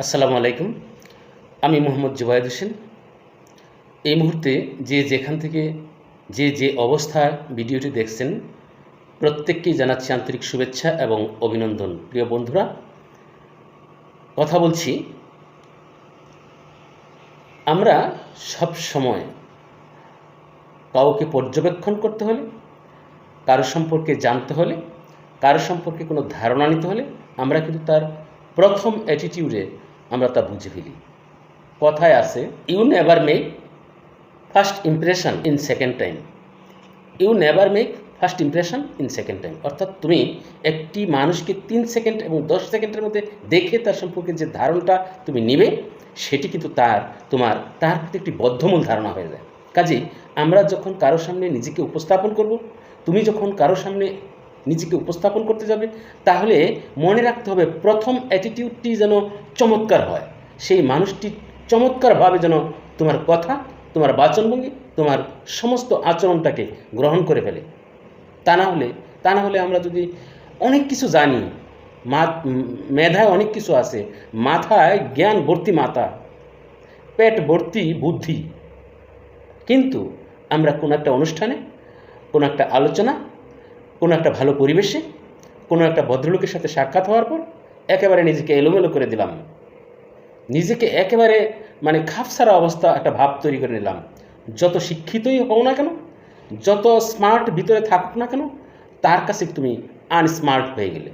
আসসালামু আলাইকুম। আমি মোহাম্মদ জুবায়েদ হোসেন। এই মুহূর্তে যে যেখান থেকে যে যে অবস্থায় ভিডিওটি দেখছেন, প্রত্যেককেই জানাচ্ছি আন্তরিক শুভেচ্ছা এবং অভিনন্দন। প্রিয় বন্ধুরা, কথা বলছি, আমরা সব সময় কাউকে পর্যবেক্ষণ করতে হলে, কারও সম্পর্কে জানতে হলে, কারও সম্পর্কে কোনো ধারণা নিতে হলে, আমরা কিন্তু তার প্রথম অ্যাটিটিউডে আমরা তা বুঝে ফেলি। কথায় আছে you never make first impression in second time you never make first impression in second time অর্থাৎ তুমি একটি মানুষকে তিন সেকেন্ড এবং দশ সেকেন্ডের মধ্যে দেখে তার সম্পর্কে যে ধারণটা তুমি নিবে, সেটি কিন্তু তার, তোমার, তার প্রতি একটি বদ্ধমূল ধারণা হয়ে যায়। কাজেই আমরা যখন কারোর সামনে নিজেকে উপস্থাপন করব, তুমি যখন কারোর সামনে নিজেকে উপস্থাপন করতে যাবে, তাহলে মনে রাখতে হবে প্রথম অ্যাটিটিউডটি যেন চমৎকার হয়। সেই মানুষটি চমৎকারভাবে যেন তোমার কথা, তোমার বাচনভঙ্গি, তোমার সমস্ত আচরণটাকে গ্রহণ করে ফেলে। তা না হলে, তা না হলে আমরা যদি অনেক কিছু জানি, মা, মেধায় অনেক কিছু আছে, মাথায় জ্ঞান ভর্তি মাথা, পেট ভর্তি বুদ্ধি, কিন্তু আমরা কোনো একটা অনুষ্ঠানে, কোনো একটা আলোচনা কোনো একটা ভালো পরিবেশে, কোনো একটা ভদ্রলোকের সাথে সাক্ষাৎ হওয়ার পর একেবারে নিজেকে এলোমেলো করে দিলাম। নিজেকে একেবারে মানে খাপসারা অবস্থা একটা ভাব তৈরি করে নিলাম। যত শিক্ষিতই হও না কেন, যত স্মার্ট ভিতরে থাকুক না কেন, তার কাছে তুমি আনস্মার্ট হয়ে গেলে।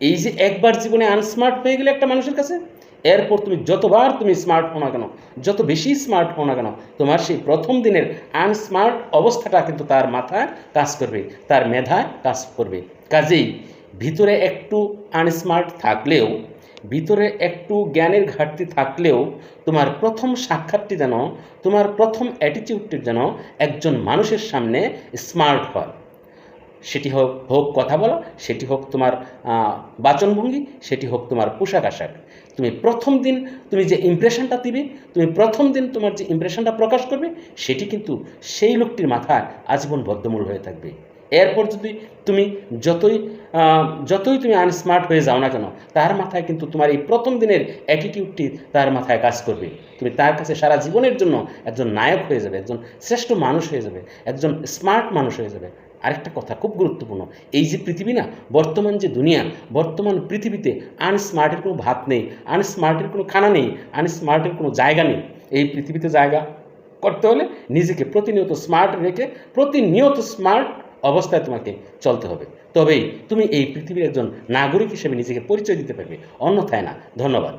এই যে একবার জীবনে আনস্মার্ট হয়ে গেলে একটা মানুষের কাছে এরপর তুমি যতবার তুমি স্মার্ট হও না কেন, যত বেশি স্মার্ট হও কেন, তোমার সেই প্রথম দিনের আনস্মার্ট অবস্থাটা কিন্তু তার মাথায় কাজ করবে, তার মেধায় কাজ করবে। কাজেই ভিতরে একটু আনস্মার্ট থাকলেও, ভিতরে একটু জ্ঞানের ঘাটতি থাকলেও তোমার প্রথম সাক্ষাৎটি যেন, তোমার প্রথম অ্যাটিটিউডটি যেন একজন মানুষের সামনে স্মার্ট হয়। সেটি হোক হোক কথা বলা, সেটি হোক তোমার বাচনভঙ্গি, সেটি হোক তোমার পোশাক আশাক। তুমি প্রথম দিন তুমি যে ইমপ্রেশনটা দিবে, তুমি প্রথম দিন তোমার যে ইমপ্রেশনটা প্রকাশ করবে, সেটি কিন্তু সেই লোকটির মাথায় আজীবন বদ্ধমূল হয়ে থাকবে। এরপর যদি তুমি যতই যতই তুমি আনস্মার্ট হয়ে যাও না কেন, তার মাথায় কিন্তু তোমার এই প্রথম দিনের অ্যাটিটিউডটি তার মাথায় কাজ করবে। তুমি তার কাছে সারা জীবনের জন্য একজন নায়ক হয়ে যাবে, একজন শ্রেষ্ঠ মানুষ হয়ে যাবে, একজন স্মার্ট মানুষ হয়ে যাবে। আরেকটা কথা খুব গুরুত্বপূর্ণ। এই যে পৃথিবী না, বর্তমান যে দুনিয়া, বর্তমান পৃথিবীতে আনস্মার্টের কোনো ভাত নেই আনস্মার্টের কোনো খানা নেই আনস্মার্টের কোনো জায়গা নেই। এই পৃথিবীতে জায়গা করতে হলে নিজেকে প্রতিনিয়ত স্মার্ট রেখে প্রতিনিয়ত স্মার্ট অবস্থায় তোমাকে চলতে হবে। তবেই তুমি এই পৃথিবীর একজন নাগরিক হিসেবে নিজেকে পরিচয় দিতে পারবে। অন্যথায় না, ধন্যবাদ।